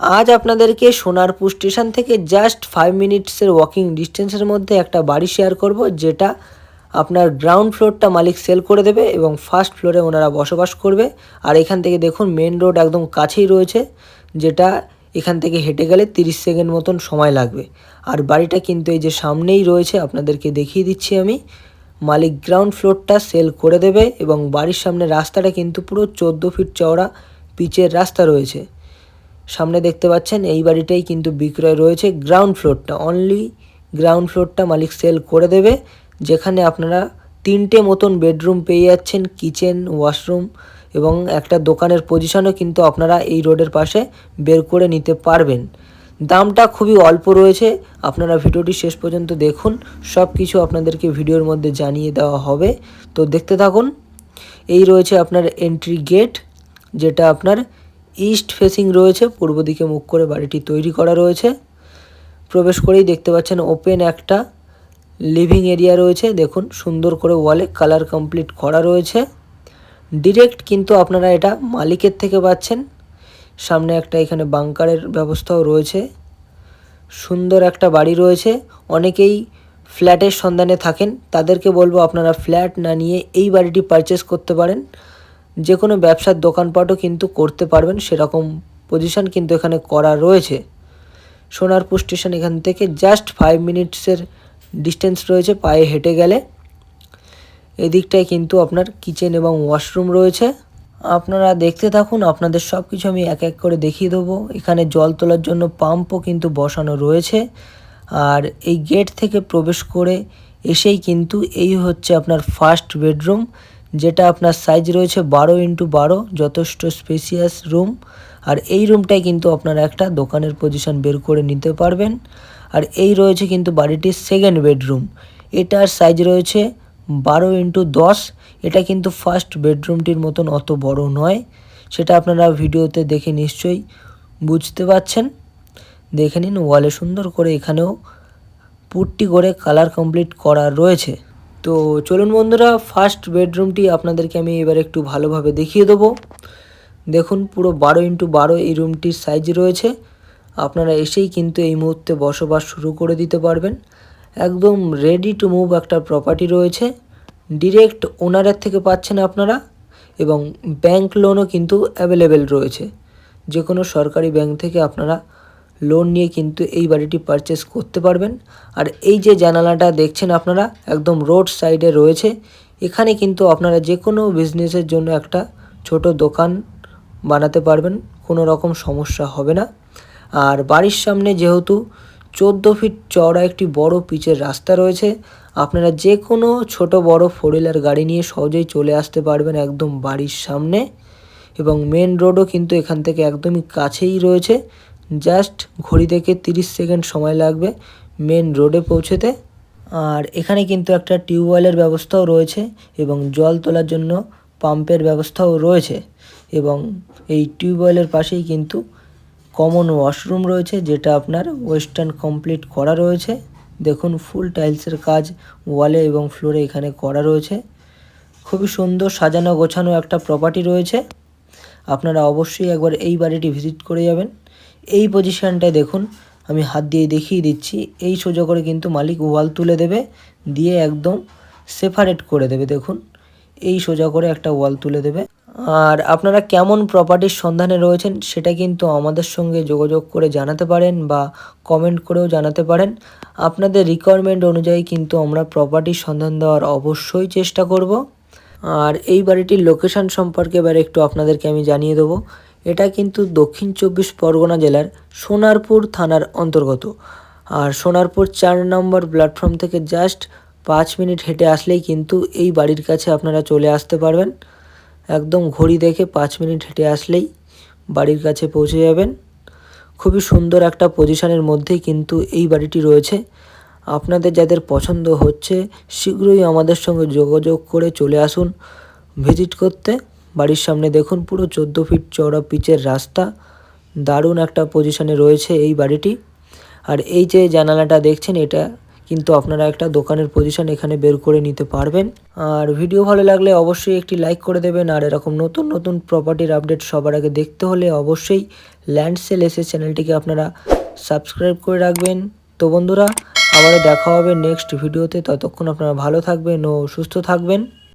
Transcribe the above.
আজ আপনাদেরকে সোনারপুর স্টেশন থেকে জাস্ট ফাইভ মিনিটসের ওয়াকিং ডিস্টেন্সের মধ্যে একটা বাড়ি শেয়ার করব, যেটা আপনার গ্রাউন্ড ফ্লোরটা মালিক সেল করে দেবে এবং ফার্স্ট ফ্লোরে ওনারা বসবাস করবে। আর এখান থেকে দেখুন মেন রোড একদম কাছেই রয়েছে, যেটা এখান থেকে হেঁটে গেলে তিরিশ সেকেন্ড মতন সময় লাগবে। আর বাড়িটা কিন্তু এই যে সামনেই রয়েছে, আপনাদেরকে দেখিয়ে দিচ্ছি আমি। মালিক গ্রাউন্ড ফ্লোরটা সেল করে দেবে এবং বাড়ির সামনে রাস্তাটা কিন্তু পুরো চোদ্দ ফিট চওড়া, পিচের রাস্তা রয়েছে। সামনে দেখতে পাচ্ছেন, এই বাড়িটাই কিন্তু বিক্রয় রয়েছে গ্রাউন্ড ফ্লোরটা অনলি গ্রাউন্ড ফ্লোরটা মালিক সেল করে দেবে, যেখানে আপনারা তিনটে মতন বেডরুম পেয়ে যাচ্ছেন কিচেন ওয়াশরুম এবং একটা দোকানের পজিশনও কিন্তু আপনারা এই রোডের পাশে বের করে নিতে পারবেন। দামটা খুবই অল্প রয়েছে, আপনারা ভিডিওটি শেষ পর্যন্ত দেখুন সব কিছু আপনাদেরকে ভিডিওর মধ্যে জানিয়ে দেওয়া হবে। তো দেখতে থাকুন, এই রয়েছে আপনার এন্ট্রি গেট যেটা আপনার ইস্ট ফেসিং রয়েছে, পূর্ব দিকে মুখ করে বাড়িটি তৈরি করা রয়েছে। প্রবেশ করেই দেখতে পাচ্ছেন ওপেন একটা লিভিং এরিয়া রয়েছে, দেখুন সুন্দর করে ওয়ালে কালার কমপ্লিট করা রয়েছে। ডিরেক্ট কিন্তু আপনারা এটা মালিকের থেকে পাচ্ছেন। সামনে একটা এখানে বাংকারের ব্যবস্থাও রয়েছে। সুন্দর একটা বাড়ি রয়েছে, অনেকেই ফ্ল্যাটের সন্ধানে থাকেন, তাদেরকে বলব আপনারা ফ্ল্যাট না নিয়ে এই বাড়িটি পারচেস করতে পারেন। যে কোনো ব্যবসার দোকানপাটও কিন্তু করতে পারবেন, সেরকম পজিশন কিন্তু এখানে করা রয়েছে। সোনারপুর স্টেশন এখান থেকে জাস্ট ফাইভ মিনিটসের ডিস্টেন্স রয়েছে, পায়ে হেঁটে গেলে। এদিকটায় কিন্তু আপনার কিচেন এবং ওয়াশরুম রয়েছে। আপনারা দেখতে থাকুন, আপনাদের সব কিছু আমি এক এক করে দেখিয়ে দেবো। এখানে জল তোলার জন্য পাম্পও কিন্তু বসানো রয়েছে। আর এই গেট থেকে প্রবেশ করে এসেই কিন্তু এই হচ্ছে আপনার ফার্স্ট বেডরুম যেটা আপনার সাইজ রয়েছে বারো ইন্টু বারো, যথেষ্ট স্পেসিয়াস রুম আর এই রুমটাই কিন্তু আপনারা একটা দোকানের পজিশন বের করে নিতে পারবেন। আর এই রয়েছে কিন্তু বাড়িটির সেকেন্ড বেডরুম এটার সাইজ রয়েছে বারো ইন্টু দশ। এটা কিন্তু ফার্স্ট বেডরুমটির মতন অত বড় নয়। সেটা আপনারা ভিডিওতে দেখে নিশ্চয়ই বুঝতে পাচ্ছেন। দেখে নিন ওয়ালে সুন্দর করে এখানেও পুট্টি করে কালার কমপ্লিট করা রয়েছে। তো চলুন বন্ধুরা ফার্স্ট বেডরুমটি আপনাদেরকে আমি এবার একটু ভালোভাবে দেখিয়ে দেবো। দেখুন, পুরো বারো ইন্টু বারো এই রুমটির সাইজ রয়েছে। আপনারা এসেই কিন্তু এই মুহূর্তে বসবাস শুরু করে দিতে পারবেন। একদম রেডি টু মুভ একটা প্রপার্টি রয়েছে। ডিরেক্ট ওনারের থেকে পাচ্ছেন আপনারা এবং ব্যাংক লোনও কিন্তু অ্যাভেলেবেল রয়েছে। যে কোনো সরকারি ব্যাংক থেকে আপনারা লোন নিয়ে কিন্তু এই বাড়িটি পারচেস করতে পারবেন। আর এই যে জানালাটা দেখছেন আপনারা, একদম রোড সাইডে রয়েছে। এখানে কিন্তু আপনারা যে কোনো বিজনেসের জন্য একটা ছোট দোকান বানাতে পারবেন, কোনো রকম সমস্যা হবে না। আর বাড়ির সামনে যেহেতু চোদ্দ ফিট চওড়া একটি বড় পিচের রাস্তা রয়েছে, আপনারা যে কোনো ছোট বড় ফোর হুইলার গাড়ি নিয়ে সহজেই চলে আসতে পারবেন একদম বাড়ির সামনে। এবং মেন রোডও কিন্তু এখান থেকে একদমই কাছেই রয়েছে। জাস্ট ঘড়ি থেকে তিরিশ সেকেন্ড সময় লাগবে মেন রোডে পৌঁছেতে। আর এখানে কিন্তু একটা টিউবওয়েলের ব্যবস্থাও রয়েছে এবং জল তোলার জন্য পাম্পের ব্যবস্থাও রয়েছে। এবং এই টিউবওয়েলের পাশেই কিন্তু কমন ওয়াশরুম রয়েছে, যেটা আপনার ওয়েস্টার্ন কমপ্লিট করা রয়েছে। দেখুন ফুল টাইলসের কাজ ওয়ালে এবং ফ্লোরে এখানে করা রয়েছে। খুবই সুন্দর সাজানো গোছানো একটা প্রপার্টি রয়েছে। আপনারা অবশ্যই একবার এই বাড়িটি ভিজিট করে যাবেন। এই পজিশনটায় দেখুন, আমি হাত দিয়ে দেখিয়ে দিচ্ছি। এই সোজা করে কিন্তু মালিক ওয়াল তুলে দেবে, দিয়ে একদম সেপারেট করে দেবে, দেখুন। এই সোজা করে একটা ওয়াল তুলে দেবে। আর আপনারা কেমন প্রপার্টির সন্ধানে রয়েছেন সেটা কিন্তু আমাদের সঙ্গে যোগাযোগ করে জানাতে পারেন বা কমেন্ট করেও জানাতে পারেন। আপনাদের রিকোয়ারমেন্ট অনুযায়ী কিন্তু আমরা প্রপার্টির সন্ধান দেওয়ার অবশ্যই চেষ্টা করব। আর এই বাড়িটির লোকেশন সম্পর্কে এবার একটু আপনাদেরকে আমি জানিয়ে দেবো। এটা কিন্তু দক্ষিণ চব্বিশ পরগনা জেলার সোনারপুর থানার অন্তর্গত। আর সোনারপুর চার নম্বর প্ল্যাটফর্ম থেকে জাস্ট পাঁচ মিনিট হেঁটে আসলেই কিন্তু এই বাড়ির কাছে আপনারা চলে আসতে পারবেন। একদম ঘড়ি দেখে পাঁচ মিনিট হেঁটে আসলেই বাড়ির কাছে পৌঁছে যাবেন। খুবই সুন্দর একটা পজিশনের মধ্যেই কিন্তু এই বাড়িটি রয়েছে। আপনাদের যাদের পছন্দ হচ্ছে, শীঘ্রই আমাদের সঙ্গে যোগাযোগ করে চলে আসুন। ভিজিট করতে বাড়ির সামনে দেখুন, পুরো চোদ্দ ফিট চওড়া পিচের রাস্তা। দারুণ একটা পজিশনে রয়েছে এই বাড়িটি। আর এই যে জানালাটা দেখছেন, এটা কিন্তু আপনারা একটা দোকানের পজিশন এখানে বের করে নিতে পারবেন। আর ভিডিও ভালো লাগলে অবশ্যই একটি লাইক করে দেবেন। আর এরকম নতুন নতুন প্রপার্টির আপডেট সবার আগে দেখতে হলে অবশ্যই ল্যান্ড সেল এসে চ্যানেলটিকে আপনারা সাবস্ক্রাইব করে রাখবেন। তো বন্ধুরা, আবারও দেখা হবে নেক্সট ভিডিওতে ততক্ষণ আপনারা ভালো থাকবেন ও সুস্থ থাকবেন।